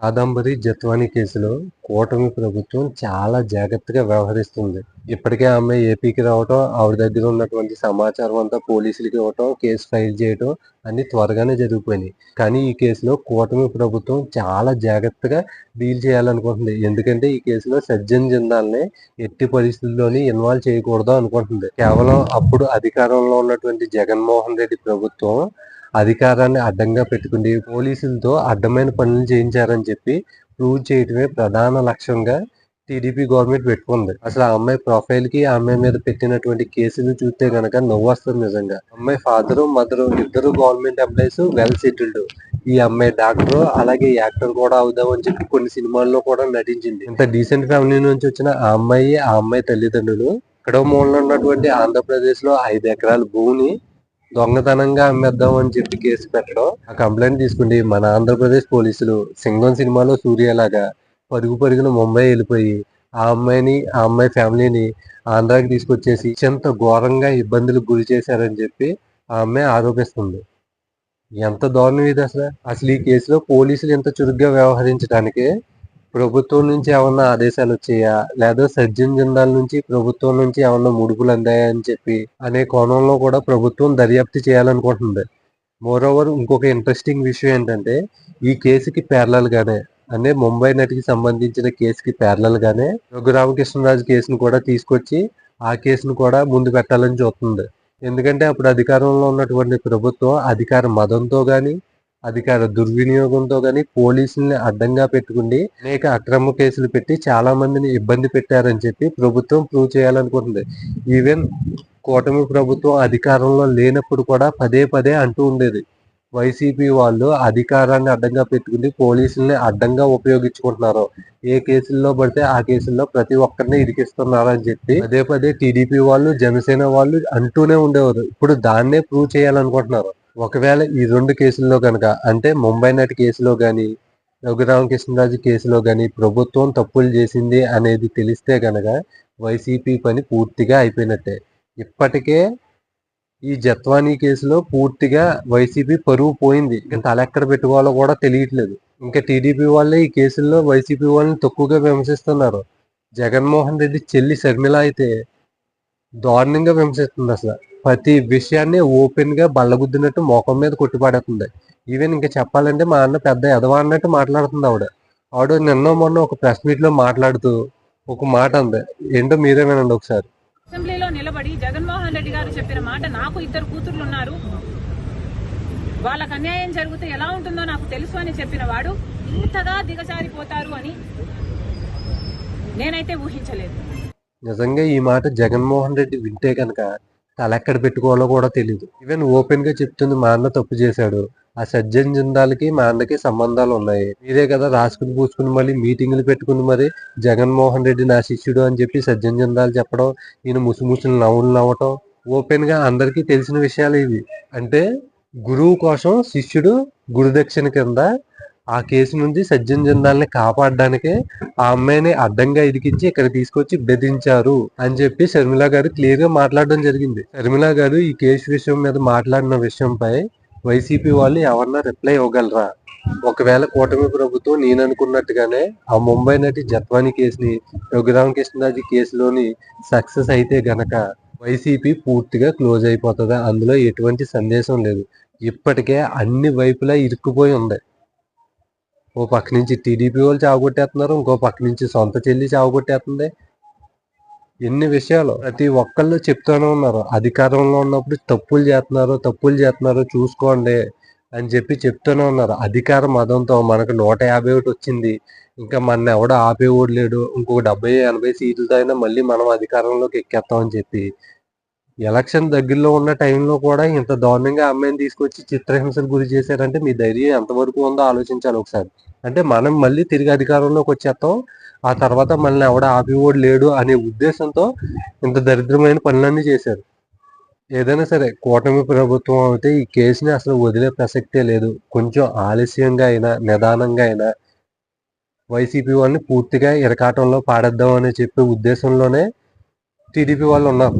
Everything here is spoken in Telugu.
కాదంబరి జత్వాని కేసులో కూటమి ప్రభుత్వం చాలా జాగ్రత్తగా వ్యవహరిస్తుంది. ఇప్పటికే ఆమె ఏపీకి రావటం ఆవిడ దగ్గర ఉన్నటువంటి సమాచారం అంతా పోలీసులకి ఇవ్వటం కేసు ఫైల్ చేయటం అన్ని త్వరగానే జరిగిపోయినాయి. కానీ ఈ కేసులో కూటమి ప్రభుత్వం చాలా జాగ్రత్తగా డీల్ చేయాలనుకుంటుంది. ఎందుకంటే ఈ కేసులో సజ్జన్ జిందాల్ని ఎట్టి పరిస్థితుల్లోని ఇన్వాల్వ్ చేయకూడదు అనుకుంటుంది. కేవలం అప్పుడు అధికారంలో ఉన్నటువంటి జగన్మోహన్ రెడ్డి ప్రభుత్వం అధికారాన్ని అడ్డంగా పెట్టుకుని పోలీసులతో అడ్డమైన పనులు చేయించారని చెప్పి ప్రూవ్ చేయటమే ప్రధాన లక్ష్యంగా టీడీపీ గవర్నమెంట్ పెట్టుకుంది. అసలు ఆ అమ్మాయి ప్రొఫైల్కి ఆ అమ్మాయి మీద పెట్టినటువంటి కేసులు చూస్తే గనక నవ్వు నిజంగా. అమ్మాయి ఫాదరు మదరు ఇద్దరు గవర్నమెంట్ ఎంప్లాయీస్ వెల్ సెటిల్డ్ ఈ అమ్మాయి డాక్టర్ అలాగే యాక్టర్ కూడా అవుదాం అని చెప్పి కొన్ని సినిమాల్లో కూడా నటించింది. ఇంత డీసెంట్ ఫ్యామిలీ నుంచి వచ్చిన ఆ అమ్మాయి ఆ అమ్మాయి తల్లిదండ్రులు ఇక్కడ మూలన ఉన్నటువంటి ఆంధ్రప్రదేశ్లో ఐదు ఎకరాల భూమిని దొంగతనంగా అమ్మేద్దాం అని చెప్పి కేసు పెట్టడం ఆ కంప్లైంట్ తీసుకుంటే మన ఆంధ్రప్రదేశ్ పోలీసులు సింగం సినిమాలో సూర్యలాగా పరుగు పరుగున ముంబై వెళ్ళిపోయి ఆ అమ్మాయిని ఆ అమ్మాయి ఫ్యామిలీని ఆంధ్రాకి తీసుకొచ్చేసి అత్యంత ఘోరంగా ఇబ్బందులకు గురి చేశారని చెప్పి ఆ అమ్మాయి ఆరోపిస్తుంది. ఎంత దారుణం ఇది అసలు? అసలు ఈ కేసులో పోలీసులు ఎంత చురుగ్గా వ్యవహరించడానికి ప్రభుత్వం నుంచి ఏమన్నా ఆదేశాలు వచ్చాయా? లేదా సర్జన్ జనరల్ నుంచి ప్రభుత్వం నుంచి ఏమన్నా ముడుపులు అందాయా అని చెప్పి అనే కోణంలో కూడా ప్రభుత్వం దర్యాప్తు చేయాలనుకుంటుంది. మోరోవర్ ఇంకొక ఇంట్రెస్టింగ్ విషయం ఏంటంటే ఈ కేసుకి పేర్లల్ గానే అంటే ముంబై నటికి సంబంధించిన కేసుకి పేర్లల్ గానే రఘురామకృష్ణరాజు కేసును కూడా తీసుకొచ్చి ఆ కేసును కూడా ముందు పెట్టాలని చూస్తుంది. ఎందుకంటే అప్పుడు అధికారంలో ఉన్నటువంటి ప్రభుత్వం అధికార మదంతో కానీ అధికార దుర్వినియోగంతో గాని పోలీసుల్ని అడ్డంగా పెట్టుకుని అనేక అక్రమ కేసులు పెట్టి చాలా మందిని ఇబ్బంది పెట్టారని చెప్పి ప్రభుత్వం ప్రూవ్ చేయాలనుకుంటుంది. ఈవెన్ కూటమి ప్రభుత్వం అధికారంలో లేనప్పుడు కూడా పదే పదే అంటూ ఉండేది. వైసీపీ వాళ్ళు అధికారాన్ని అడ్డంగా పెట్టుకుని పోలీసుల్ని అడ్డంగా ఉపయోగించుకుంటున్నారు. ఏ కేసుల్లో పడితే ఆ కేసుల్లో ప్రతి ఒక్కరిని ఇరికిస్తున్నారు అని చెప్పి పదే పదే టీడీపీ వాళ్ళు జనసేన వాళ్ళు అంటూనే ఉండేవారు. ఇప్పుడు దాన్నే ప్రూవ్ చేయాలనుకుంటున్నారు. ఒకవేళ ఈ రెండు కేసుల్లో కనుక అంటే ముంబై నటి కేసులో కానీ రఘురామకృష్ణరాజు కేసులో కానీ ప్రభుత్వం తప్పులు చేసింది అనేది తెలిస్తే కనుక వైసీపీ పని పూర్తిగా అయిపోయినట్టే. ఇప్పటికే ఈ జత్వానీ కేసులో పూర్తిగా వైసీపీ పరువు పోయింది. ఇంకా తలెక్కడ పెట్టుకోవాలో కూడా తెలియట్లేదు. ఇంకా టీడీపీ వాళ్ళే ఈ కేసుల్లో వైసీపీ వాళ్ళని తక్కువగా విమర్శిస్తున్నారు. జగన్మోహన్ రెడ్డి చెల్లి శర్మిల అయితే దారుణంగా విమర్శిస్తుంది అసలు. ప్రతి విషయాన్ని ఓపెన్గా బల్లగుద్దినట్టు మోకం మీద కొట్టిపాడేస్తుంది. ఈవెన్ ఇంకా చెప్పాలంటే మా అన్న పెద్ద ఎదవా అన్నట్టు మాట్లాడుతుంది ఆవిడ. ఆవిడ నిన్న మొన్న ఒక ప్రెస్ మీట్లో మాట్లాడుతూ ఒక మాట అంది. ఏంటో మీరే వినండి ఒకసారి. అసెంబ్లీలో నిలబడి జగన్మోహన్ రెడ్డి గారు చెప్పిన మాట నాకు ఇద్దరు కూతుర్లు ఉన్నారు. వాళ్ళకు అన్యాయం జరిగితే ఎలా ఉంటుందో నాకు తెలుసు అని చెప్పిన వాడు ఇంతగా దిగజారిపోతారు అని నేనైతే ఊహించలేదు. నిజంగా ఈ మాట జగన్మోహన్ రెడ్డి వింటే కనుక తలెక్కడ పెట్టుకోవాలో కూడా తెలియదు ఈవెన్ ఓపెన్గా చెప్తుంది మా అన్న తప్పు చేశాడు. ఆ సజ్జన్ జిందాల్కి మా అన్నకి సంబంధాలు ఉన్నాయి. మీరే కదా రాసుకుని పూసుకుని మళ్ళీ మీటింగులు పెట్టుకుని మరి. జగన్మోహన్ రెడ్డి నా శిష్యుడు అని చెప్పి సజ్జన్ జిందాల్ చెప్పడం ఈయన ముసుముసులు నవ్వులు నవ్వటం. ఓపెన్గా అందరికీ తెలిసిన విషయాలు ఇవి. అంటే గురువు కోసం శిష్యుడు గురుదక్షిణ కింద ఆ కేసు నుంచి సజ్జన్ జిందాల్ని కాపాడడానికే ఆ అమ్మాయిని అడ్డంగా ఇరికించి ఇక్కడ తీసుకొచ్చి బెదిరించారు అని చెప్పి షర్మిల గారు క్లియర్గా మాట్లాడడం జరిగింది. షర్మిల గారు ఈ కేసు విషయం మీద మాట్లాడిన విషయంపై వైసీపీ వాళ్ళు ఎవరన్నా రిప్లై ఇవ్వగలరా? ఒకవేళ కూటమి ప్రభుత్వం నేను అనుకున్నట్టుగానే ఆ ముంబై నటి జత్వాని కేసుని రఘురామకృష్ణరాజు కేసులోని సక్సెస్ అయితే గనక వైసీపీ పూర్తిగా క్లోజ్ అయిపోతుంది? అందులో ఎటువంటి సందేశం లేదు. ఇప్పటికే అన్ని వైపులా ఇరుక్కుపోయి ఉంది. ఓ పక్క నుంచి టీడీపీ వాళ్ళు చావగొట్టేస్తున్నారు ఇంకో పక్క నుంచి సొంత చెల్లి చావగొట్టేస్తుంది. ఎన్ని విషయాలు ప్రతి ఒక్కళ్ళు చెప్తూనే ఉన్నారు. అధికారంలో ఉన్నప్పుడు తప్పులు చేస్తున్నారు తప్పులు చేస్తున్నారు చూసుకోండి అని చెప్పి చెప్తూనే ఉన్నారు. అధికార మదంతో మనకు నూట యాభై ఒకటి వచ్చింది. ఇంకా మన ఎవడో ఆపేవాడు లేడు. ఇంకొక డెబ్బై ఎనభై సీట్లతో అయినా మళ్ళీ మనం అధికారంలోకి ఎక్కేస్తామని చెప్పి ఎలక్షన్ దగ్గరలో ఉన్న టైంలో కూడా ఇంత దారుణంగా అమ్మాయిని తీసుకొచ్చి చిత్రహింసలు గురి చేశారంటే మీ ధైర్యం ఎంతవరకు ఉందో ఆలోచించాలి ఒకసారి. అంటే మనం మళ్ళీ తిరిగి అధికారంలోకి వచ్చేస్తాం. ఆ తర్వాత మనల్ని ఎవడ ఆపివోడు లేడు అనే ఉద్దేశంతో ఇంత దరిద్రమైన పనులన్నీ చేశారు. ఏదైనా సరే కూటమి ప్రభుత్వం అయితే ఈ కేసుని అసలు వదిలే ప్రసక్తే లేదు. కొంచెం ఆలస్యంగా అయినా నిదానంగా అయినా వైసీపీ వాళ్ళని పూర్తిగా ఇరకాటంలో పాడేద్దాం అని చెప్పే ఉద్దేశంలోనే టీడీపీ వాళ్ళు ఉన్నారు.